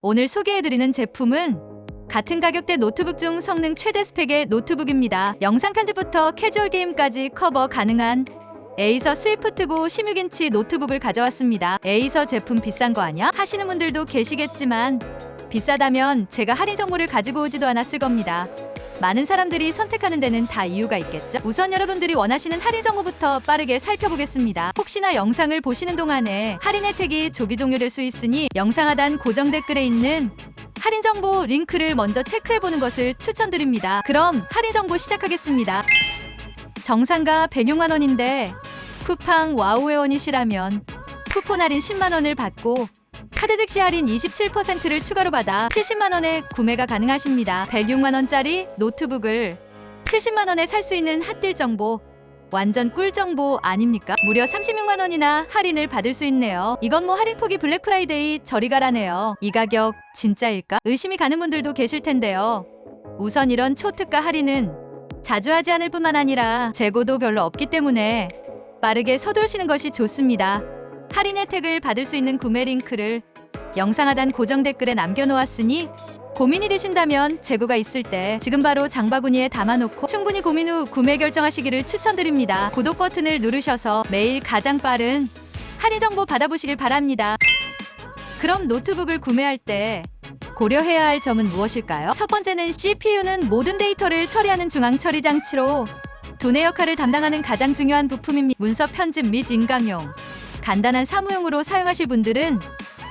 오늘 소개해드리는 제품은 같은 가격대 노트북 중 성능 최대 스펙의 노트북입니다. 영상 편집부터 캐주얼 게임까지 커버 가능한 에이서 스위프트고 16인치 노트북을 가져왔습니다. 에이서 제품 비싼 거 아니야? 하시는 분들도 계시겠지만 비싸다면 제가 할인 정보를 가지고 오지도 않았을 겁니다. 많은 사람들이 선택하는 데는 다 이유가 있겠죠. 우선 여러분들이 원하시는 할인 정보부터 빠르게 살펴보겠습니다. 혹시나 영상을 보시는 동안에 할인 혜택이 조기 종료될 수 있으니 영상 하단 고정 댓글에 있는 할인 정보 링크를 먼저 체크해 보는 것을 추천드립니다. 그럼 할인 정보 시작하겠습니다. 정상가 106만 원인데 쿠팡 와우 회원이시라면 쿠폰 할인 10만 원을 받고 카드 득시 할인 27%를 추가로 받아 70만 원에 구매가 가능하십니다. 106만 원짜리 노트북을 70만 원에 살 수 있는 핫딜 정보 완전 꿀 정보 아닙니까? 무려 36만 원이나 할인을 받을 수 있네요. 이건 뭐 할인 폭이 블랙 프라이데이 저리 가라네요. 이 가격 진짜일까? 의심이 가는 분들도 계실 텐데요. 우선 이런 초특가 할인은 자주 하지 않을 뿐만 아니라 재고도 별로 없기 때문에 빠르게 서두르시는 것이 좋습니다. 할인 혜택을 받을 수 있는 구매 링크를 영상 하단 고정 댓글에 남겨놓았으니 고민이 되신다면 재고가 있을 때 지금 바로 장바구니에 담아놓고 충분히 고민 후 구매 결정하시기를 추천드립니다. 구독 버튼을 누르셔서 매일 가장 빠른 할인 정보 받아보시길 바랍니다. 그럼 노트북을 구매할 때 고려해야 할 점은 무엇일까요? 첫 번째는 CPU는 모든 데이터를 처리하는 중앙 처리 장치로 두뇌 역할을 담당하는 가장 중요한 부품입니다. 문서 편집 및 인강용, 간단한 사무용으로 사용하실 분들은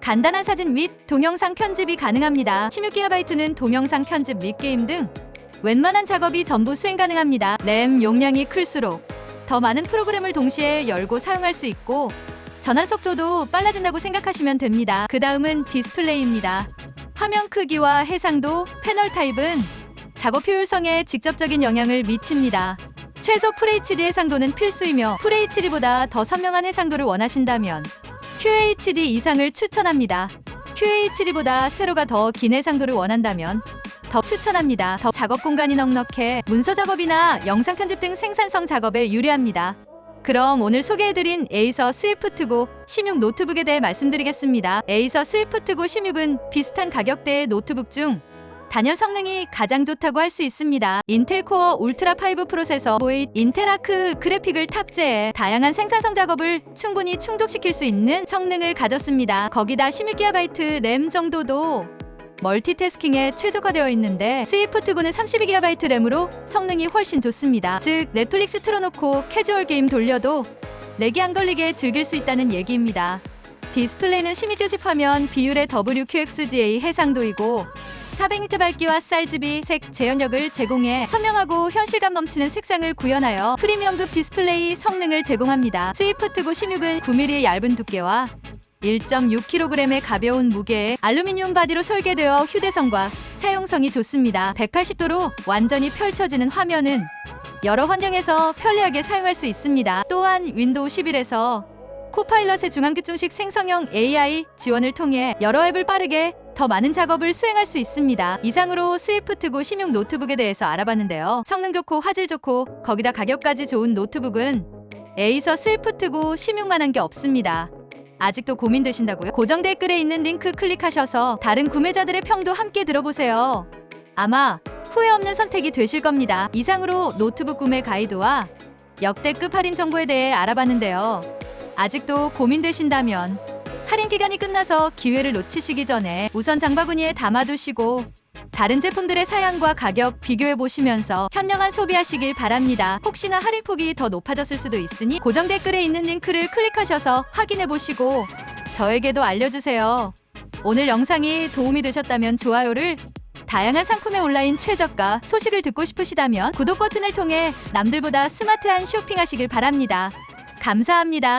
간단한 사진 및 동영상 편집이 가능합니다. 16GB는 동영상 편집 및 게임 등 웬만한 작업이 전부 수행 가능합니다. 램 용량이 클수록 더 많은 프로그램을 동시에 열고 사용할 수 있고 전환 속도도 빨라진다고 생각하시면 됩니다. 그 다음은 디스플레이입니다. 화면 크기와 해상도, 패널 타입은 작업 효율성에 직접적인 영향을 미칩니다. 최소 FHD 해상도는 필수이며 FHD보다 더 선명한 해상도를 원하신다면 QHD 이상을 추천합니다. QHD보다 세로가 더 긴 해상도를 원한다면 더 추천합니다. 더 작업 공간이 넉넉해 문서 작업이나 영상 편집 등 생산성 작업에 유리합니다. 그럼 오늘 소개해드린 에이서 스위프트고 16 노트북에 대해 말씀드리겠습니다. 에이서 스위프트고 16은 비슷한 가격대의 노트북 중 단연 성능이 가장 좋다고 할 수 있습니다. 인텔 코어 울트라 5 프로세서 5의 인텔 아크 그래픽을 탑재해 다양한 생산성 작업을 충분히 충족시킬 수 있는 성능을 가졌습니다. 거기다 16GB 램 정도도 멀티태스킹에 최적화되어 있는데 스위프트고는 32GB 램으로 성능이 훨씬 좋습니다. 즉 넷플릭스 틀어놓고 캐주얼 게임 돌려도 렉이 안 걸리게 즐길 수 있다는 얘기입니다. 디스플레이는 12교집 화면 비율의 WQXGA 해상도이고 400니트 밝기와 사이즈비 색 재현력을 제공해 선명하고 현실감 넘치는 색상을 구현하여 프리미엄급 디스플레이 성능을 제공합니다. 스위프트고 16은 9mm의 얇은 두께와 1.6kg의 가벼운 무게에 알루미늄 바디로 설계되어 휴대성과 사용성이 좋습니다. 180도로 완전히 펼쳐지는 화면은 여러 환경에서 편리하게 사용할 수 있습니다. 또한 윈도우 11에서 코파일럿의 중앙기중식 생성형 AI 지원을 통해 여러 앱을 빠르게 더 많은 작업을 수행할 수 있습니다. 이상으로 스위프트고 16 노트북에 대해서 알아봤는데요. 성능 좋고 화질 좋고 거기다 가격까지 좋은 노트북은 에이서 스위프트고 16만한 게 없습니다. 아직도 고민되신다고요? 고정 댓글에 있는 링크 클릭하셔서 다른 구매자들의 평도 함께 들어보세요. 아마 후회 없는 선택이 되실 겁니다. 이상으로 노트북 구매 가이드와 역대급 할인 정보에 대해 알아봤는데요. 아직도 고민되신다면 할인 기간이 끝나서 기회를 놓치시기 전에 우선 장바구니에 담아두시고 다른 제품들의 사양과 가격 비교해 보시면서 현명한 소비하시길 바랍니다. 혹시나 할인 폭이 더 높아졌을 수도 있으니 고정 댓글에 있는 링크를 클릭하셔서 확인해 보시고 저에게도 알려주세요. 오늘 영상이 도움이 되셨다면 좋아요를 다양한 상품의 온라인 최저가 소식을 듣고 싶으시다면 구독 버튼을 통해 남들보다 스마트한 쇼핑하시길 바랍니다. 감사합니다.